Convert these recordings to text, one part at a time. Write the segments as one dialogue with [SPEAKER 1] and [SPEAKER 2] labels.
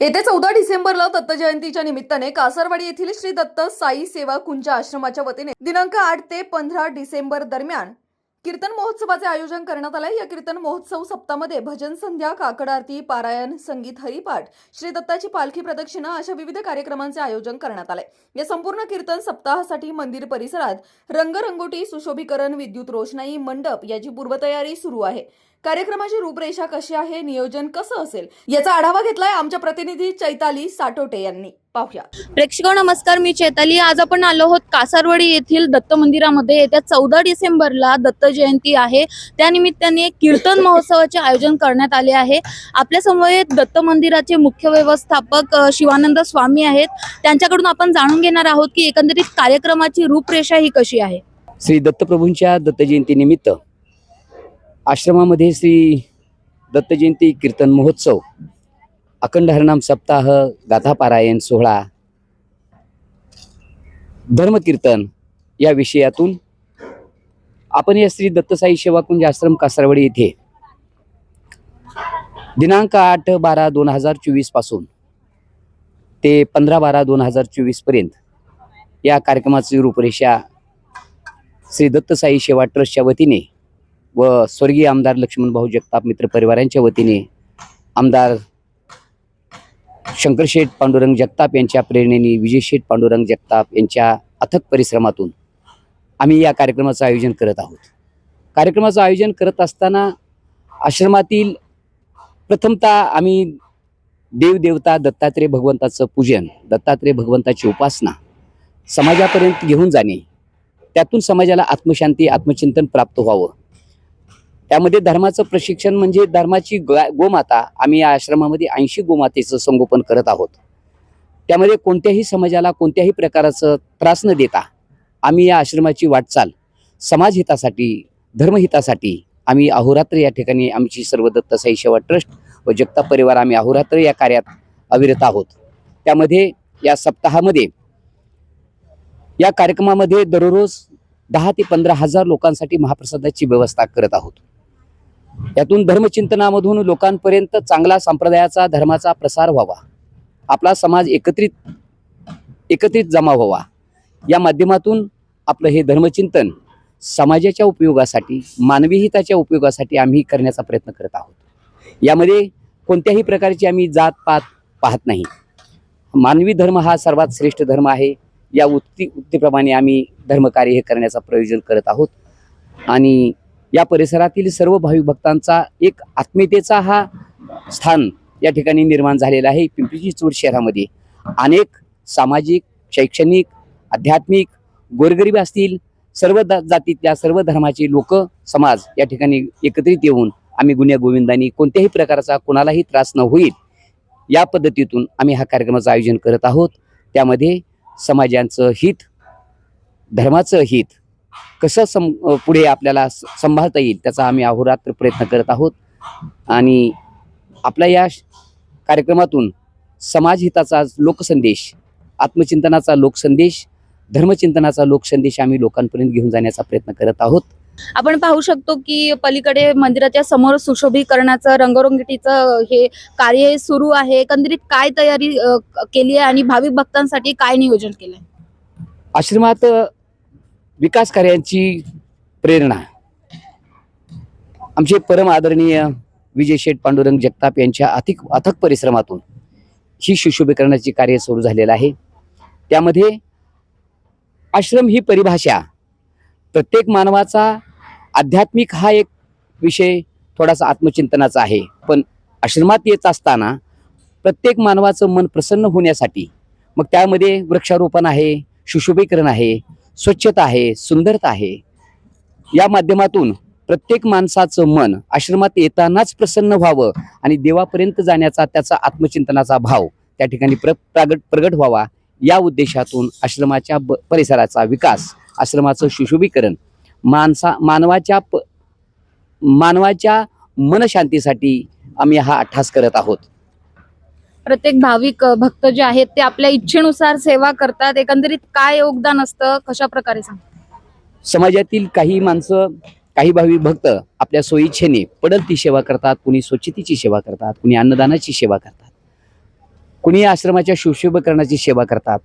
[SPEAKER 1] येत्या चौदा डिसेंबरला दत्त जयंतीच्या निमित्ताने कासरवाडी येथील श्री दत्त साई सेवा कुंज आश्रमाच्या वतीने दिनांक आठ ते पंधरा डिसेंबर दरम्यान कीर्तन महोत्सवाचे आयोजन करण्यात आले. या कीर्तन महोत्सव सप्तामध्ये भजन संध्या काकड आरती पारायण संगीत हरिपाठ श्री दत्ताची पालखी प्रदक्षिणा अशा विविध कार्यक्रमांचे आयोजन करण्यात आले. या संपूर्ण कीर्तन सप्ताहासाठी मंदिर परिसरात रंगरंगोटी सुशोभीकरण विद्युत रोषणाई मंडप याची पूर्वतयारी सुरू आहे. कार्यक्रमाची रूपरेषा कशी आहे? नियोजन कसं असेल? याचा आढावा घेतलाय आमच्या प्रतिनिधी चैताली साटोटे यांनी. पाहूया.
[SPEAKER 2] प्रेक्षक नमस्कार. मी चैताली. आज आपण आलो आहोत कासारवाडी येथील दत्त मंदिरामध्ये. येत्या चौदा डिसेंबरला दत्त जयंती आहे. त्यानिमित्ताने कीर्तन महोत्सवाचे आयोजन करण्यात आले आहे. आपल्यासमोर दत्त मंदिराचे मुख्य व्यवस्थापक शिवानंद स्वामी आहेत. त्यांच्याकडून आपण जाणून घेणार आहोत की एकंदरीत कार्यक्रमाची रूपरेषा ही कशी आहे?
[SPEAKER 3] श्री दत्तप्रभूंच्या दत्त जयंतीनिमित्त आश्रमामध्ये श्री दत्त जयंती कीर्तन महोत्सव अखंड हरनाम सप्ताह गाथापारायण सोहळा धर्मकीर्तन या विषयातून आपण या श्री दत्तसाई सेवाकुंज आश्रम कासारवाडी येथे दिनांक आठ बारा दोन हजार चोवीसपासून ते पंधरा बारा दोन हजार चोवीसपर्यंत या कार्यक्रमाची रूपरेषा श्री दत्तसाई सेवा ट्रस्टच्या वतीने व स्वर्गीय आमदार लक्ष्मण भाऊ जगताप मित्र परिवारांच्या वतीने आमदार शंकरशेठ पांडुरंग जगताप यांच्या प्रेरणेने विजयशेठ पांडुरंग जगताप यांच्या अथक परिश्रमातून आम्ही या कार्यक्रमाचं आयोजन करत आहोत. कार्यक्रमाचं आयोजन करत असताना आश्रमातील प्रथमतः आम्ही देवदेवता दत्तात्रय भगवंताचं पूजन दत्तात्रेय भगवंताची उपासना समाजापर्यंत घेऊन जाणे त्यातून समाजाला आत्मशांती आत्मचिंतन प्राप्त व्हावं. त्यामध्ये धर्माचं प्रशिक्षण म्हणजे धर्माची गोमाता. आम्ही या आश्रमामध्ये ऐंशी गोमातेचं संगोपन करत आहोत. त्यामध्ये कोणत्याही समाजाला कोणत्याही प्रकाराचं त्रास न देता आम्ही या आश्रमाची वाटचाल समाजहितासाठी धर्महितासाठी आम्ही अहोरात्र या ठिकाणी आमची सर्व दत्तसाई सेवा ट्रस्ट व जगता परिवार आम्ही अहोरात्र या कार्यात अविरत आहोत. त्यामध्ये या सप्ताहामध्ये या कार्यक्रमामध्ये दररोज दहा ते पंधरा हजार लोकांसाठी महाप्रसादाची व्यवस्था करत आहोत. यातून धर्मचिंतनामधून लोकांपर्यंत चांगला संप्रदायाचा धर्माचा प्रसार व्हावा. आपला समाज एकत्रित एकत्रित जमा व्हावा. या माध्यमातून आपलं हे धर्मचिंतन समाजाच्या उपयोगासाठी मानवी हिताच्या उपयोगासाठी आम्ही करण्याचा प्रयत्न करत आहोत. यामध्ये कोणत्याही प्रकारची आम्ही जात पात पाहत नाही. मानवी धर्म हा सर्वात श्रेष्ठ धर्म आहे. या उक्ती उक्तीप्रमाणे आम्ही धर्मकार्य हे करण्याचा प्रयोजन करत आहोत. आणि या परिसरातील सर्व भाविक भक्तांचा एक आत्मीयतेचा हा स्थान या ठिकाणी निर्माण झालेला आहे. पिंपरी चिंचवड शहरामध्ये अनेक सामाजिक शैक्षणिक आध्यात्मिक गोरगरीब असतील सर्व दा- जातीतल्या सर्व धर्माचे लोक समाज या ठिकाणी एकत्रित येऊन आम्ही गुन्ह्या गोविंदांनी कोणत्याही प्रकारचा कोणालाही त्रास न होईल या पद्धतीतून आम्ही हा कार्यक्रमाचं आयोजन करत आहोत. त्यामध्ये समाजांचं हित धर्माचं हित कसं सम पुढे आपल्याला सांभाळता येईल त्याचा आम्ही अहोरात्र प्रयत्न करत आहोत. आणि आपल्या या कार्यक्रमातून समाजहिताचा लोकसंदेश आत्मचिंतनाचा लोकसंदेश धर्मचिंतनाचा लोकसंदेश आम्ही लोकांपर्यंत घेऊन जाण्याचा प्रयत्न करत आहोत.
[SPEAKER 2] आपण पाहू शकतो की पलीकडे मंदिराच्या समोर सुशोभीकरणाचं रंगरंगीटीचं हे कार्य सुरू आहे. एकंदरीत काय तयारी केली आहे आणि भाविक भक्तांसाठी काय नियोजन केलंय?
[SPEAKER 3] आश्रमात विकास कार्यांची प्रेरणा. आमचे परम आदरणीय विजय शेठ पांडुरंग जगताप यांच्या अथिक अथक परिश्रमातून ही सुशोभीकरणाची कार्य सुरू झालेलं आहे. त्यामध्ये आश्रम ही परिभाषा प्रत्येक मानवाचा आध्यात्मिक हा एक विषय थोडासा आत्मचिंतनाचा आहे. पण आश्रमात येत असताना प्रत्येक मानवाचं मन प्रसन्न होण्यासाठी मग त्यामध्ये वृक्षारोपण आहे सुशोभीकरण आहे स्वच्छता आहे सुंदरता आहे. या माध्यमातून प्रत्येक माणसाचं मन आश्रमात येतानाच प्रसन्न व्हावं आणि देवापर्यंत जाण्याचा त्याचा आत्मचिंतनाचा भाव त्या ठिकाणी प्र प्रगट प्रगट व्हावा. या उद्देशातून आश्रमाच्या ब परिसराचा विकास आश्रमाचं सुशोभीकरण माणसा मानवाच्या प मानवाच्या मनशांतीसाठी आम्ही हा अठ्ठास करत आहोत.
[SPEAKER 2] प्रत्येक भाविक भक्त जे आहेत ते आपल्या इच्छेनुसार सेवा करतात. एकंदरीत काय योगदान असतं? कशा प्रकारे सांग?
[SPEAKER 3] समाजातील काही माणसं काही भावी भक्त आपल्या सोयीच्छेने पडल ती सेवा करतात कुणी स्वच्छतेची सेवा करतात कुणी अन्नदानाची सेवा करतात कुणी आश्रमाच्या सुशोभीकरणाची सेवा करतात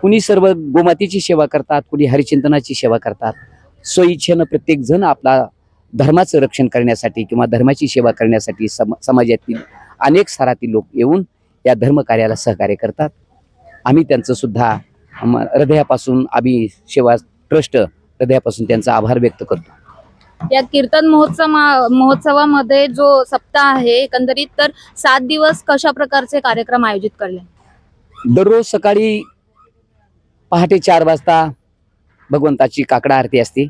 [SPEAKER 3] कुणी सर्व गोमातेची सेवा करतात कुणी हरिचिंतनाची सेवा करतात. स्वइच्छेनं प्रत्येक जण आपला धर्माचं रक्षण करण्यासाठी किंवा धर्माची सेवा करण्यासाठी सम समाजातील अनेक स्तरातील लोक येऊन या धर्म कार्याला सहकार्य करतात. आम्ही त्यांचं सुद्धा हृदयापासून आम्ही सेवा ट्रस्ट हृदयापासून त्यांचा आभार व्यक्त करतो.
[SPEAKER 2] या कीर्तन महोत्सव महोत्सवामध्ये जो सप्ताह आहे एकंदरीत तर सात दिवस कशा प्रकारचे कार्यक्रम आयोजित करले?
[SPEAKER 3] दररोज सकाळी पहाटे चार वाजता भगवंताची काकडा आरती असते.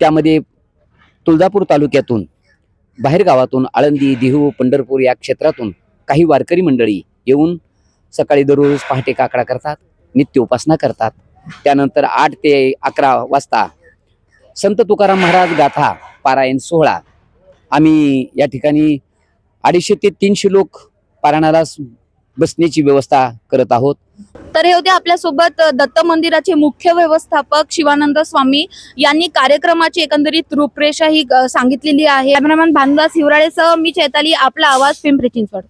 [SPEAKER 3] त्यामध्ये तुळजापूर तालुक्यातून बाहेरगावातून आळंदी देहू पंढरपूर या क्षेत्रातून काही वारकरी मंडळी येऊन सकाळी दररोज पहाटे काकडा करतात नित्य उपासना करतात. त्यानंतर आठ ते अकरा वाजता संत तुकाराम महाराज गाथा पारायण सोहळा. आम्ही या ठिकाणी अडीचशे ते तीनशे लोक पारायणाला बसण्याची व्यवस्था करत आहोत.
[SPEAKER 2] तर हे होते आपल्यासोबत दत्त मंदिराचे मुख्य व्यवस्थापक शिवानंद स्वामी यांनी कार्यक्रमाची एकंदरीत रूपरेषा ही सांगितलेली आहे. कॅमेरामॅन भानुदास हिवराळेसह मी चैताली आपला आवाज पिंपरी चिंचवड.